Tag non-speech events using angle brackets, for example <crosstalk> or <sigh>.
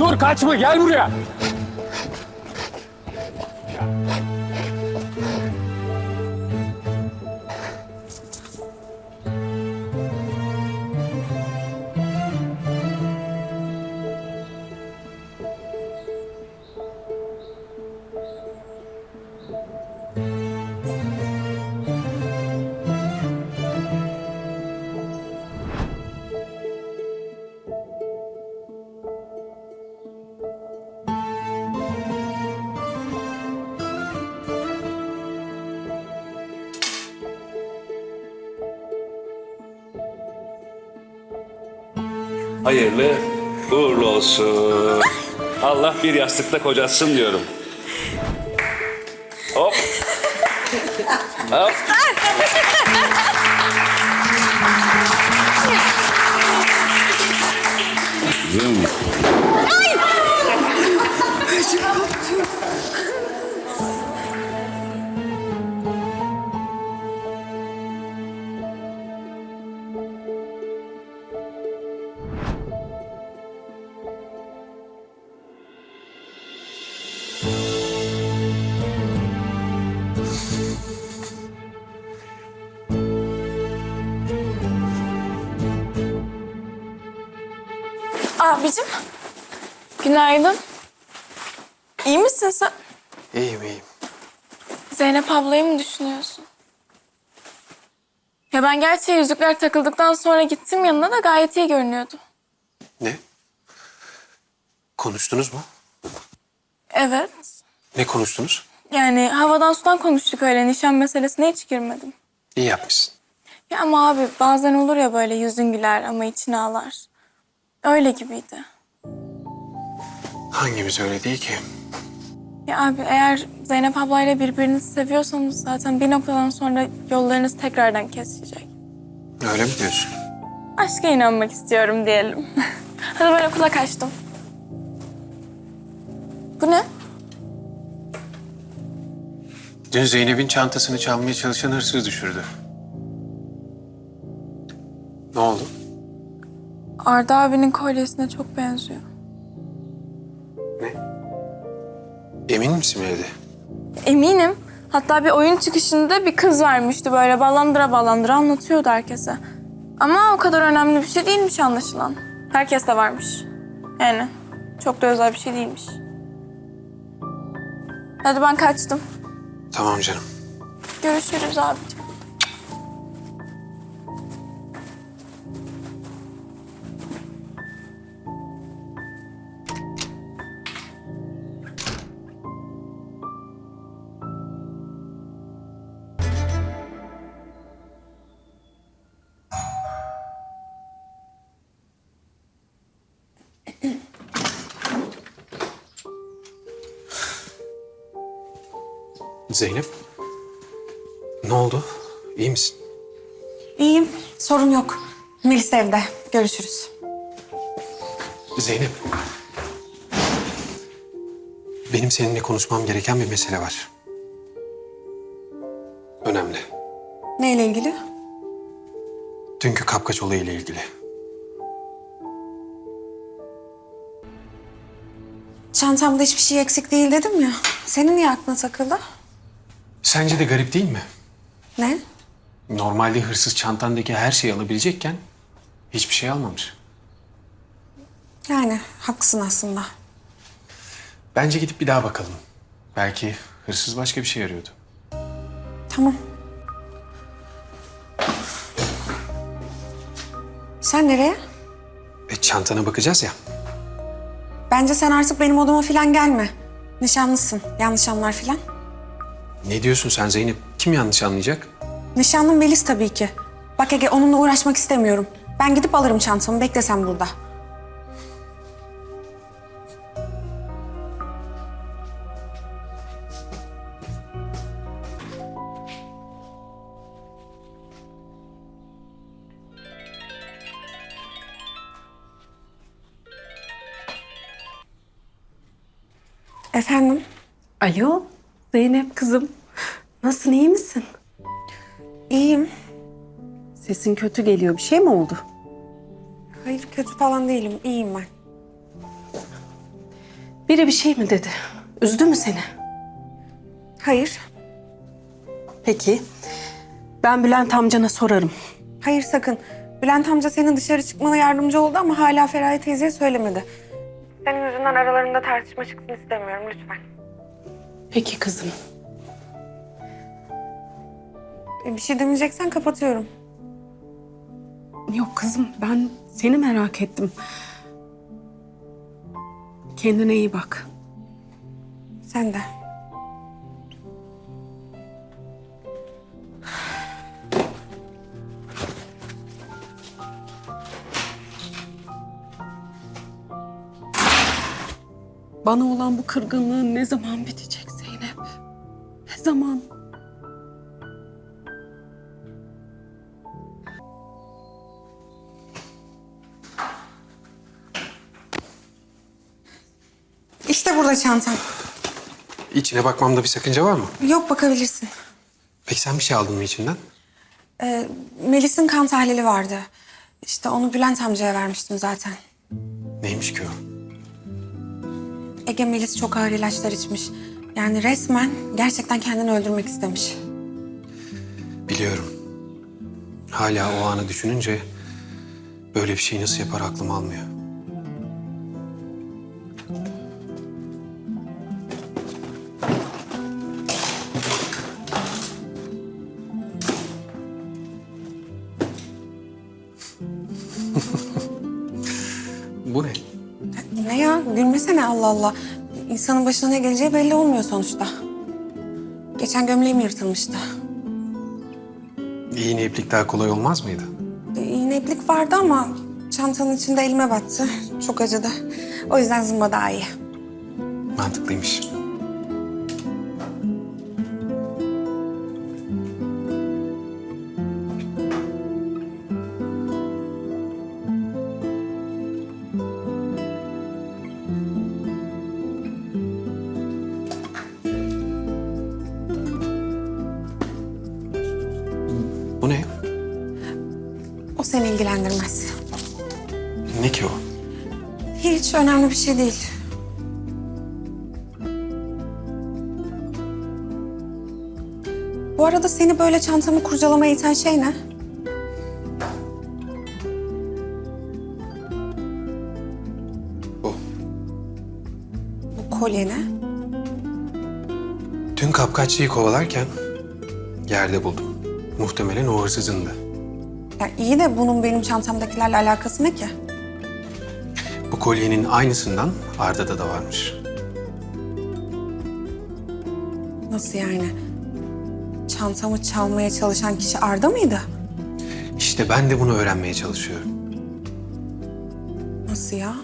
Dur kaçma gel buraya. Hayırlı uğurlu olsun. Allah bir yastıkta kocatsın diyorum. Hop. Hop. Zım. Abicim, günaydın. İyi misin sen? İyiyim iyiyim. Zeynep ablayı mı düşünüyorsun? Ya ben gerçi yüzükler takıldıktan sonra gittim yanına da gayet iyi görünüyordu. Ne? Konuştunuz mu? Evet. Ne konuştunuz? Yani havadan sudan konuştuk öyle. Nişan meselesine hiç girmedim. İyi yapmışsın. Ya ama abi bazen olur ya böyle yüzün güler ama için ağlar. Öyle gibiydi. Hangimiz öyle değil ki? Ya abi eğer Zeynep ablayla birbirinizi seviyorsanız zaten bir noktadan sonra yollarınız tekrardan kesişecek. Öyle mi diyorsun? Aşka inanmak istiyorum diyelim. <laughs> Hadi ben okula kaçtım. Bu ne? Dün Zeynep'in çantasını çalmaya çalışan hırsız düşürdü. Arda abinin kolyesine çok benziyor. Ne? Emin misin evde? Eminim. Hatta bir oyun çıkışında bir kız vermişti böyle ballandıra ballandıra anlatıyordu herkese. Ama o kadar önemli bir şey değilmiş anlaşılan. Herkes de varmış. Yani çok da özel bir şey değilmiş. Hadi ben kaçtım. Tamam canım. Görüşürüz abicim. Zeynep. Ne oldu? İyi misin? İyiyim, sorun yok. Melis evde. Görüşürüz. Zeynep. Benim seninle konuşmam gereken bir mesele var. Önemli. Neyle ilgili? Dünkü kapkaç olayıyla ilgili. Çantamda hiçbir şey eksik değil dedim ya. Senin niye aklına takıldı? Sence de garip değil mi? Ne? Normalde hırsız çantandaki her şeyi alabilecekken hiçbir şey almamış. Yani haklısın aslında. Bence gidip bir daha bakalım. Belki hırsız başka bir şey arıyordu. Tamam. Sen nereye? E çantana bakacağız ya. Bence sen artık benim odama falan gelme. Nişanlısın. Yanlış anlar falan. Ne diyorsun sen Zeynep? Kim yanlış anlayacak? Nişanlım Melis tabii ki. Bak Ege onunla uğraşmak istemiyorum. Ben gidip alırım çantamı. Bekle sen burada. Efendim? Alo, Zeynep kızım. Nasılsın, iyi misin? İyiyim. Sesin kötü geliyor. Bir şey mi oldu? Hayır kötü falan değilim. İyiyim ben. Biri bir şey mi dedi? Üzdü mü seni? Hayır. Peki. Ben Bülent amcana sorarım. Hayır sakın. Bülent amca senin dışarı çıkmana yardımcı oldu ama hala Feraye teyzeye söylemedi. Senin yüzünden aralarında tartışma çıksın istemiyorum lütfen. Peki kızım. E, Bir şey demeyeceksen kapatıyorum. Yok kızım ben seni merak ettim. Kendine iyi bak. Sen de. Bana olan bu kırgınlığın ne zaman bitecek zaman? İşte burada çantam. İçine bakmamda bir sakınca var mı? Yok bakabilirsin. Peki sen bir şey aldın mı içinden? Ee, Melis'in kan tahlili vardı. İşte onu Bülent amcaya vermiştim zaten. Neymiş ki o? Ege Melis çok ağır ilaçlar içmiş. Yani resmen gerçekten kendini öldürmek istemiş. Biliyorum. Hala o anı düşününce böyle bir şey nasıl yapar aklım almıyor. <laughs> Bu ne? Ne ya? Gülmesene Allah Allah. İnsanın başına ne geleceği belli olmuyor sonuçta. Geçen gömleğim yırtılmıştı. İğne iplik daha kolay olmaz mıydı? İğne iplik vardı ama çantanın içinde elime battı. Çok acıdı. O yüzden zımba daha iyi. Mantıklıymış. O seni ilgilendirmez. Ne ki o? Hiç önemli bir şey değil. Bu arada seni böyle çantamı kurcalamaya iten şey ne? Bu. Bu kolye ne? Dün kapkaççıyı kovalarken yerde buldum. Muhtemelen o hırsızındı. Ya iyi de bunun benim çantamdakilerle alakası ne ki? Bu kolyenin aynısından Arda'da da varmış. Nasıl yani? Çantamı çalmaya çalışan kişi Arda mıydı? İşte ben de bunu öğrenmeye çalışıyorum. Nasıl ya?